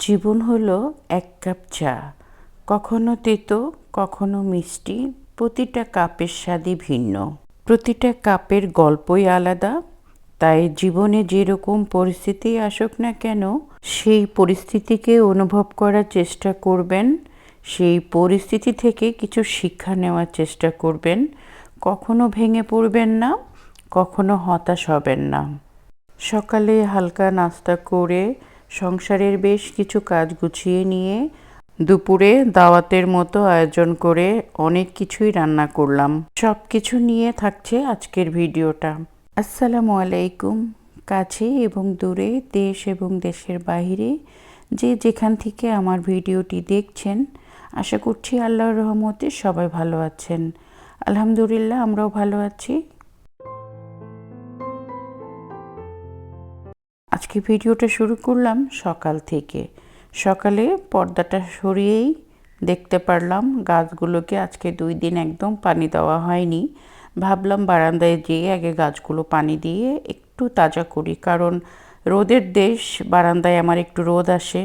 জীবন হলো এক কাপ চা। কখনো তেতো, কখনো মিষ্টি, প্রতিটা কাপের স্বাদই ভিন্ন। প্রতিটা কাপের গল্পই আলাদা, তাই জীবনে যেরকম পরিস্থিতি আসুক না কেন, সেই পরিস্থিতিকে অনুভব করার চেষ্টা করবেন, সেই পরিস্থিতি থেকে কিছু শিক্ষা নেওয়ার চেষ্টা করবেন। কখনো ভেঙে পড়বেন না, কখনো হতাশ হবেন না। সকালে হালকা নাস্তা করে সংসারের বেশ কিছু কাজ গুছিয়ে নিয়ে দুপুরে দাওয়াতের মতো আয়োজন করে অনেক কিছুই রান্না করলাম। সব কিছু নিয়ে থাকছে আজকের ভিডিওটা। আসসালামু আলাইকুম। কাছে এবং দূরে দেশ এবং দেশের বাইরে যে যেখান থেকে আমার ভিডিওটি দেখছেন, আশা করছি আল্লাহর রহমতে সবাই ভালো আছেন। আলহামদুলিল্লাহ, আমরাও ভালো আছি। আজকে ভিডিওটা শুরু করলাম সকাল থেকে। সকালে পর্দাটা সরিয়েই দেখতে পারলাম গাছগুলোকে আজকে দুই দিন একদম পানি দেওয়া হয়নি। ভাবলাম বারান্দায় যেয়ে আগে গাছগুলো পানি দিয়ে একটু তাজা করি, কারণ রোদের দেশ, বারান্দায় আমার একটু রোদ আসে।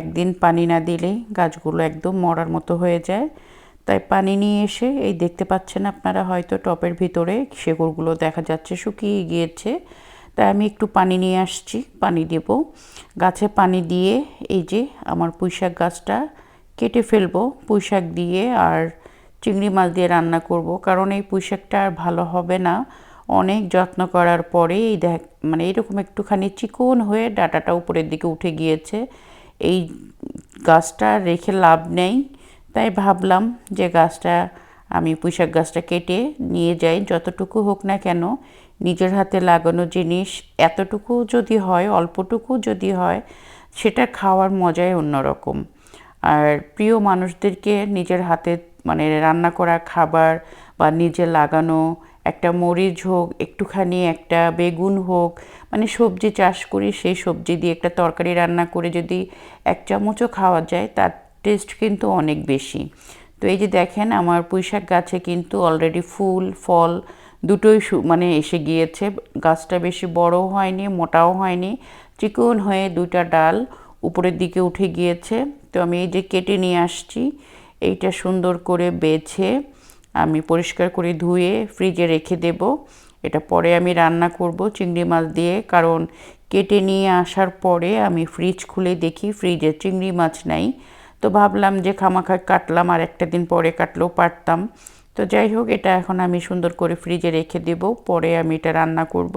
একদিন পানি না দিলে গাছগুলো একদম মরার মতো হয়ে যায়। তাই পানি নিয়ে এসে, এই দেখতে পাচ্ছেন আপনারা হয়তো টপের ভিতরে, শেকড়গুলো দেখা যাচ্ছে শুকিয়ে গিয়েছে। তাই আমি একটু পানি নিয়ে আসছি, পানি দেব। গাছে পানি দিয়ে এই যে আমার পুঁইশাক গাছটা কেটে ফেলব। পুঁইশাক দিয়ে আর চিংড়ি মাছ দিয়ে রান্না করব, কারণ এই পুঁইশাকটা আর ভালো হবে না। অনেক যত্ন করার পরে এই দেখ মানে এরকম একটুখানি চিকন হয়ে ডাটাটা উপরের দিকে উঠে গিয়েছে। এই গাছটা রেখে লাভ নেই, তাই ভাবলাম যে গাছটা, আমি পুঁইশাক গাছটা কেটে নিয়ে যাই, যতটুকু হোক না কেন। নিজের হাতে লাগানো জিনিস এতটুকু যদি হয়, অল্পটুকু যদি হয়, সেটা খাওয়ার মজাই অন্যরকম। আর প্রিয় মানুষদেরকে নিজের হাতে মানে রান্না করা খাবার বা নিজে লাগানো একটা মরিচ হোক, একটুখানি একটা বেগুন হোক মানে সবজি চাষ করি, সেই সবজি দিয়ে একটা তরকারি রান্না করে যদি এক চামচও খাওয়া যায়, তার টেস্ট কিন্তু অনেক বেশি। তো এই যে দেখেন, আমার পুঁইশাক গাছে কিন্তু অলরেডি ফুল, ফল দুটোই মানে এসে গিয়েছে। গাছটা বেশি বড় হয়নি, মোটাও হয়নি। চিকন হয়ে দুইটা ডাল উপরের দিকে উঠে গিয়েছে। তো আমি এই যে কেটে নিয়ে আসছি, এইটা সুন্দর করে বেছে আমি পরিষ্কার করে ধুয়ে ফ্রিজে রেখে দেব। এটা পরে আমি রান্না করব চিংড়ি মাছ দিয়ে, কারণ কেটে নিয়ে আসার পরে আমি ফ্রিজ খুলে দেখি ফ্রিজে চিংড়ি মাছ নাই। তো ভাবলাম যে খামাখা কাটলাম, আর একটা দিন পরে কাটলেও পারতাম। তো যাই হোক, এটা এখন আমি সুন্দর করে ফ্রিজে রেখে দেব, পরে আমি এটা রান্না করব।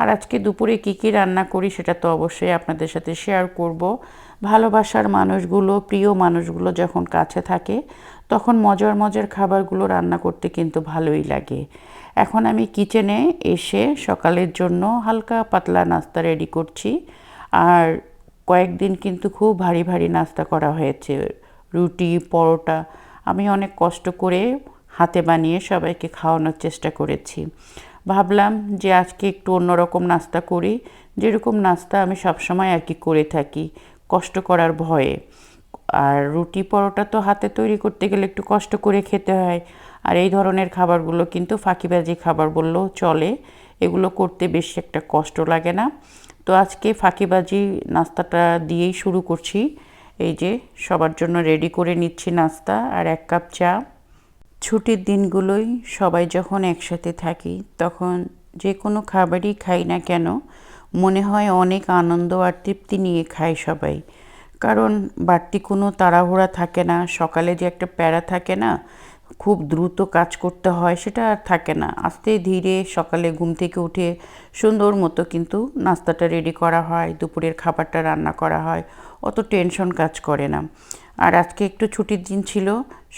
আর আজকে দুপুরে কি কি রান্না করি সেটা তো অবশ্যই আপনাদের সাথে শেয়ার করব। ভালোবাসার মানুষগুলো, প্রিয় মানুষগুলো যখন কাছে থাকে, তখন মজার মজার খাবারগুলো রান্না করতে কিন্তু ভালোই লাগে। এখন আমি কিচেনে এসে সকালের জন্য হালকা পাতলা নাস্তা রেডি করছি। আর কয়েকদিন কিন্তু খুব ভারী ভারী নাস্তা করা হয়েছে, রুটি, পরোটা। আমি অনেক কষ্ট করে হাতে বানিয়ে সবাইকে খাওয়ানোর চেষ্টা করেছি। ভাবলাম যে আজকে একটু অন্যরকম নাস্তা করি, যেরকম নাস্তা আমি সবসময় আর কি করে থাকি, কষ্ট করার ভয়ে। আর রুটি পরোটা তো হাতে তৈরি করতে গেলে একটু কষ্ট করে খেতে হয়। আর এই ধরনের খাবারগুলো কিন্তু ফাঁকিবাজি খাবার বললেও চলে, এগুলো করতে বেশি একটা কষ্ট লাগে না। তো আজকে ফাঁকিবাজি নাস্তাটা দিয়েই শুরু করছি। এই যে সবার জন্য রেডি করে নিচ্ছি নাস্তা, আর এক কাপ চা। ছুটির দিনগুলোই সবাই যখন একসাথে থাকি, তখন যে কোনো খাবারই খাই না কেন, মনে হয় অনেক আনন্দ আর তৃপ্তি নিয়ে খায় সবাই। কারণ বাড়তি কোনো তাড়াহুড়া থাকে না, সকালে যে একটা প্যারা থাকে না, খুব দ্রুত কাজ করতে হয় সেটা আর থাকে না। আস্তে ধীরে সকালে ঘুম থেকে উঠে সুন্দর মতো কিন্তু নাস্তাটা রেডি করা হয়, দুপুরের খাবারটা রান্না করা হয়, অত টেনশন কাজ করে না। আর আজকে একটু ছুটির দিন ছিল,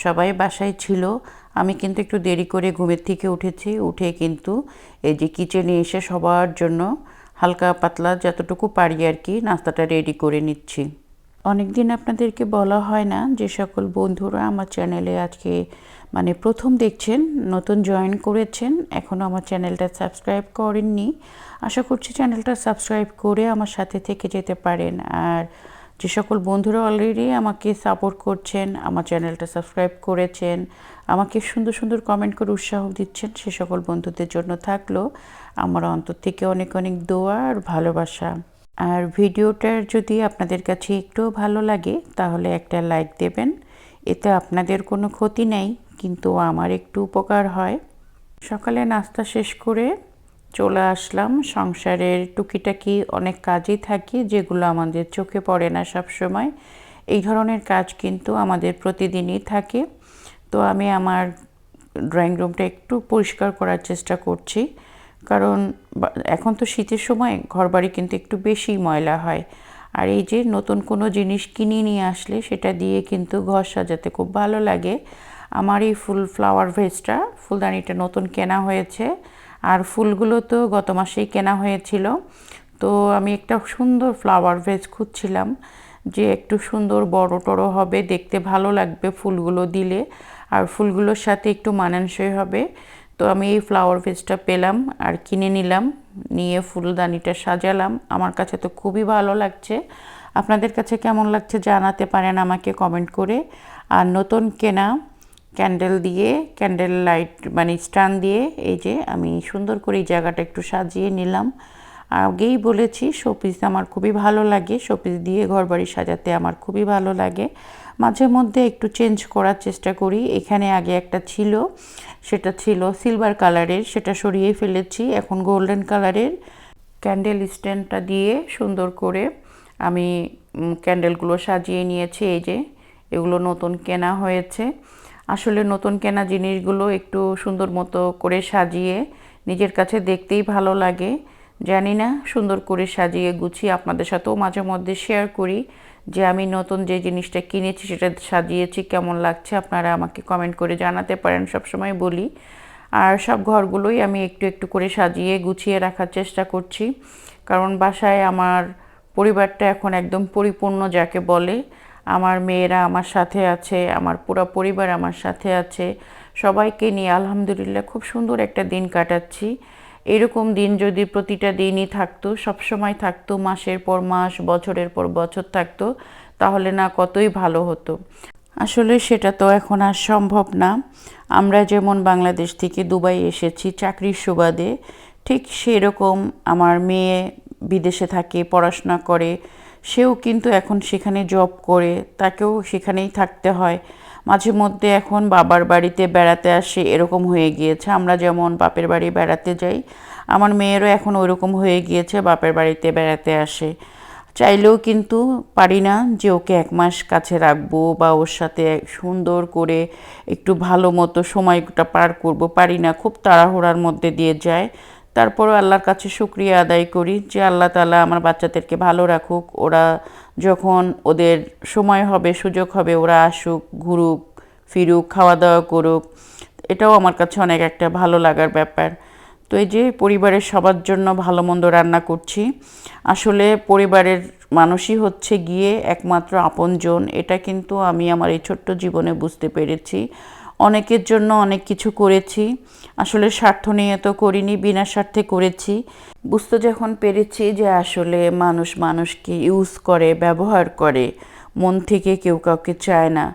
সবাই বাসায় ছিল। আমি কিন্তু একটু দেরি করে ঘুমের থেকে উঠেছি। উঠে কিন্তু এই যে কিচেনে এসে সবার জন্য হালকা পাতলা যতটুকু পারি আর কি নাস্তাটা রেডি করে নিচ্ছি। অনেক দিন আপনাদেরকে বলা হয় না যে সকল বন্ধুরা আমার চ্যানেলে আজকে মানে প্রথম দেখছেন, নতুন জয়েন করেছেন এখনও আমার চ্যানেলটা সাবস্ক্রাইব করেননি। আশা করছি চ্যানেলটা সাবস্ক্রাইব করে আমার সাথে থেকে যেতে পারেন। আর যে সকল বন্ধুরা অলরেডি আমাকে সাপোর্ট করছেন, আমার চ্যানেলটা সাবস্ক্রাইব করেছেন, আমাকে সুন্দর সুন্দর কমেন্ট করে উৎসাহ দিচ্ছেন, সে সকল বন্ধুদের জন্য থাকল আমার অন্তর থেকে অনেক অনেক দোয়া আর ভালোবাসা। আর ভিডিওটার যদি আপনাদের কাছে একটু ভালো লাগে, তাহলে একটা লাইক দেবেন, এতে আপনাদের কোনো ক্ষতি নেই, কিন্তু আমার একটু উপকার হয়। সকালে নাস্তা শেষ করে চলে আসলাম। সংসারের টুকিটাকি অনেক কাজই থাকি, যেগুলো আমাদের চোখে পড়ে না সব সময় এই ধরনের কাজ কিন্তু আমাদের প্রতিদিনই থাকে। তো আমি আমার ড্রয়িং রুমটা একটু পরিষ্কার করার চেষ্টা করছি। কারণ এখন তো শীতের সময় ঘরবাড়ি কিন্তু একটু বেশি ময়লা হয়। আর এই যে নতুন কোনো জিনিস কিনে নিয়ে আসলে সেটা দিয়ে কিন্তু ঘর সাজাতে খুব ভালো লাগে। আমার এই ফুল ফ্লাওয়ার ভেজটা ফুলদানিটা নতুন কেনা হয়েছে। আর ফুলগুলো তো গত মাসেই কেনা হয়েছিল। তো আমি একটা সুন্দর ফ্লাওয়ার ভেজ খুঁজছিলাম যে একটু সুন্দর বড় টড় হবে, দেখতে ভালো লাগবে ফুলগুলো দিলে। আর ফুলগুলোর সাথে একটু মানানসই হবে। তো আমি এই ফ্লাওয়ার ভেজটা পেলাম আর কিনে নিলাম, নিয়ে ফুলদানিটা সাজালাম। আমার কাছে তো খুবই ভালো লাগছে। আপনাদের কাছে কেমন লাগছে জানাতে পারেন আমাকে কমেন্ট করে। আর নতুন কেনা ক্যান্ডেল দিয়ে, ক্যান্ডেল লাইট মানে স্ট্যান্ড দিয়ে এই যে আমি সুন্দর করে এই জায়গাটা একটু সাজিয়ে নিলাম। আগেই বলেছি, শোপিস আমার খুবই ভালো লাগে। শোপিস দিয়ে ঘরবাড়ি সাজাতে আমার খুবই ভালো লাগে। মাঝে মধ্যে একটু চেঞ্জ করার চেষ্টা করি। এখানে আগে একটা ছিল, সেটা ছিল সিলভার কালারের, সেটা সরিয়ে ফেলেছি। এখন গোল্ডেন কালারের। ক্যান্ডেল স্ট্যান্ডটা দিয়ে সুন্দর করে আমি ক্যান্ডেলগুলো সাজিয়ে নিয়েছি। এই যে এগুলো নতুন কেনা হয়েছে। আসলে নতুন কেনা জিনিসগুলো একটু সুন্দর মতো করে সাজিয়ে নিজের কাছে দেখতেই ভালো লাগে। জানি না, সুন্দর করে সাজিয়ে গুছিয়ে আপনাদের সাথেও মাঝে মধ্যে শেয়ার করি যে আমি নতুন যে জিনিসটা কিনেছি সেটা সাজিয়েছি, কেমন লাগছে আপনারা আমাকে কমেন্ট করে জানাতে পারেন, সবসময় বলি। আর সব ঘরগুলোই আমি একটু একটু করে সাজিয়ে গুছিয়ে রাখার চেষ্টা করছি। কারণ বাসায় আমার পরিবারটা এখন একদম পরিপূর্ণ যাকে বলে। আমার মেয়েরা আমার সাথে আছে, আমার পুরো পরিবার আমার সাথে আছে। সবাইকে নিয়ে আলহামদুলিল্লাহ খুব সুন্দর একটা দিন কাটাচ্ছি। এরকম দিন যদি প্রতিটা দিনই থাকতো সবসময় থাকতো, মাসের পর মাস, বছরের পর বছর থাকতো, তাহলে না কতই ভালো হতো। আসলে সেটা তো এখন আর সম্ভব না। আমরা যেমন বাংলাদেশ থেকে দুবাই এসেছি চাকরির সুবাদে, ঠিক সেরকম আমার মেয়ে বিদেশে থাকে, পড়াশোনা করে সেও কিন্তু এখন সেখানে জব করে, তাকেও সেখানেই থাকতে হয়। মাঝে মধ্যে এখন বাবার বাড়িতে বেড়াতে আসে, এরকম হয়ে গিয়েছে। আমরা যেমন বাপের বাড়ি বেড়াতে যাই, আমার মেয়েরও এখন ওইরকম হয়ে গিয়েছে, বাপের বাড়িতে বেড়াতে আসে। চাইলেও কিন্তু পারি না যে ওকে এক মাস কাছে রাখব বা ওর সাথে সুন্দর করে একটু ভালো মতো সময়টা পার করব, পারি না। খুব তাড়াহুড়ার মধ্যে দিয়ে যায়। তারপরও আল্লাহর কাছে শুক্রিয়া আদায় করি যে আল্লাহ তালা আমার বাচ্চাদেরকে ভালো রাখুক। ওরা যখন ওদের সময় হবে, সুযোগ হবে, ওরা আসুক, ঘুরুক, ফিরুক খাওয়া দাওয়া করুক, এটাও আমার কাছে অনেক একটা ভালো লাগার ব্যাপার। তো এই যে পরিবারের সবার জন্য ভালো মন্দ রান্না করছি, আসলে পরিবারের মানুষই হচ্ছে গিয়ে একমাত্র আপনজন, এটা কিন্তু আমি আমার এই ছোট্ট জীবনে বুঝতে পেরেছি। অনেকের জন্য অনেক কিছু করেছি। আসলে স্বার্থ নিয়ে তো করিনি, বিনা স্বার্থে করেছি। বুঝতে যখন পেরেছি যে আসলে মানুষ মানুষকে ইউজ করে, ব্যবহার করে। মন থেকে কেউ কাউকে চায় না।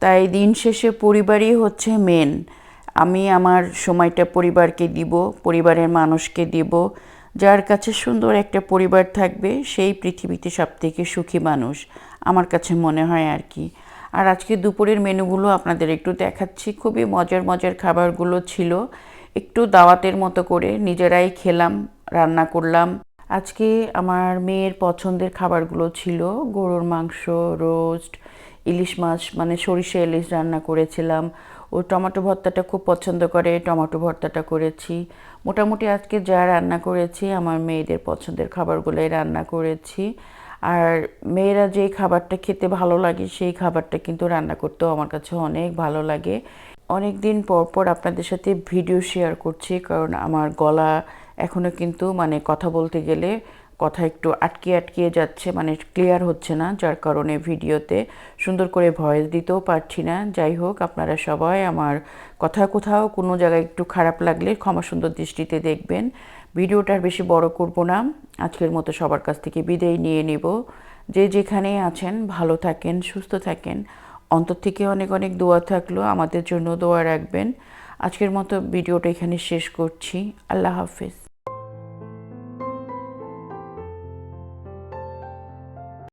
তাই দিন শেষে পরিবারই হচ্ছে মেন আমি আমার সময়টা পরিবারকে দিব, পরিবারের মানুষকে দিব। যার কাছে সুন্দর একটা পরিবার থাকবে, সেই পৃথিবীতে সব থেকে সুখী মানুষ। আমার কাছে মনে হয় আর কি। আর আজকে দুপুরের মেনুগুলো আপনাদের একটু দেখাচ্ছি। খুবই মজার মজার খাবারগুলো ছিল। একটু দাওয়াতের মতো করে নিজেরাই খেলাম, রান্না করলাম। আজকে আমার মেয়ের পছন্দের খাবারগুলো ছিল গরুর মাংস, রোস্ট, ইলিশ মাছ মানে সরিষা ইলিশ রান্না করেছিলাম। ও টমেটো ভর্তাটা খুব পছন্দ করে, টমেটো ভর্তাটা করেছি। মোটামুটি আজকে যা রান্না করেছি, আমার মেয়েদের পছন্দের খাবারগুলোই রান্না করেছি। আর মেয়েরা যেই খাবারটা খেতে ভালো লাগে সেই খাবারটা কিন্তু রান্না করতেও আমার কাছে অনেক ভালো লাগে। অনেক দিন পর পর আপনাদের সাথে ভিডিও শেয়ার করছি, কারণ আমার গলা এখনও কিন্তু মানে কথা বলতে গেলে কথা একটু আটকে আটকিয়ে যাচ্ছে মানে ক্লিয়ার হচ্ছে না, যার কারণে ভিডিওতে সুন্দর করে ভয়েস দিতেও পারছি না। যাই হোক, আপনারা সবাই আমার কথা কোথাও কোনো জায়গায় একটু খারাপ লাগলে ক্ষমা সুন্দর দৃষ্টিতে দেখবেন। ভিডিওটা আর বেশি বড় করব না। আজকের মতো সবার কাছ থেকে বিদায় নিয়ে নেব। যে যেখানেই আছেন, ভালো থাকেন, সুস্থ থাকেন। অন্তর থেকে অনেক অনেক দোয়া থাকল। আমাদের জন্য দোয়া রাখবেন। আজকের মতো ভিডিওটা এখানে শেষ করছি। আল্লাহ হাফেজ।